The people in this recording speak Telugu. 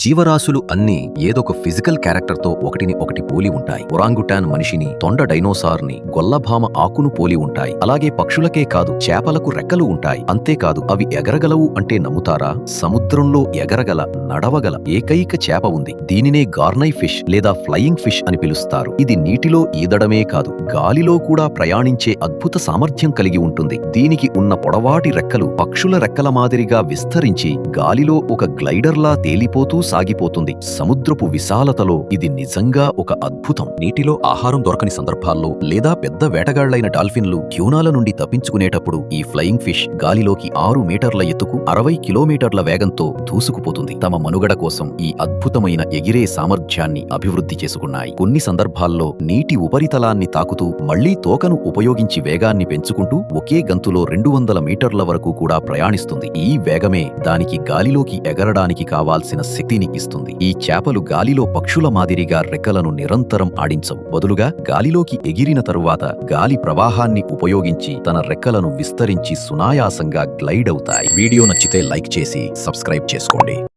జీవరాశులు అన్నీ ఏదొక ఫిజికల్ క్యారెక్టర్తో ఒకటిని ఒకటి పోలి ఉంటాయి. ఒరాంగుటాన్ మనిషిని తొండ డైనోసార్ని గొల్లభామ ఆకును పోలి ఉంటాయి. అలాగే పక్షులకే కాదు చేపలకు రెక్కలు ఉంటాయి. అంతేకాదు అవి ఎగరగలవు అంటే నమ్ముతారా? సముద్రంలో ఎగరగల నడవగల ఏకైక చేప ఉంది. దీనినే గార్నై ఫిష్ లేదా ఫ్లయింగ్ ఫిష్ అని పిలుస్తారు. ఇది నీటిలో ఈదడమే కాదు గాలిలో కూడా ప్రయాణించే అద్భుత సామర్థ్యం కలిగి ఉంటుంది. దీనికి ఉన్న పొడవాటి రెక్కలు పక్షుల రెక్కల మాదిరిగా విస్తరించి గాలిలో ఒక గ్లైడర్లా తేలిపోతూ సాగిపోతుంది సముద్రపు విశాలతలో ఇది నిజంగా ఒక అద్భుతం. నీటిలో ఆహారం దొరకని సందర్భాల్లో లేదా పెద్ద వేటగాళ్ళైన డాల్ఫిన్లు ట్యూనాల నుండి తప్పించుకునేటప్పుడు ఈ ఫ్లయింగ్ ఫిష్ గాలిలోకి ఆరు మీటర్ల ఎత్తుకు అరవై కిలోమీటర్ల వేగంతో దూసుకుపోతుంది. తమ మనుగడ కోసం ఈ అద్భుతమైన ఎగిరే సామర్థ్యాన్ని అభివృద్ధి చేసుకున్నాయి. కొన్ని సందర్భాల్లో నీటి ఉపరితలాన్ని తాకుతూ మళ్ళీ తోకను ఉపయోగించి వేగాన్ని పెంచుకుంటూ ఒకే గంతులో రెండు వందల మీటర్ల వరకు కూడా ప్రయాణిస్తుంది. ఈ వేగమే దానికి గాలిలోకి ఎగరడానికి కావాల్సిన శక్తి ఇస్తుంది ఈ చేపలు గాలిలో పక్షుల మాదిరిగా రెక్కలను నిరంతరం ఆడించవు. బదులుగా గాలిలోకి ఎగిరిన తరువాత గాలి ప్రవాహాన్ని ఉపయోగించి తన రెక్కలను విస్తరించి సునాయాసంగా గ్లైడ్ అవుతాయి. వీడియో నచ్చితే లైక్ చేసి సబ్స్క్రైబ్ చేసుకోండి.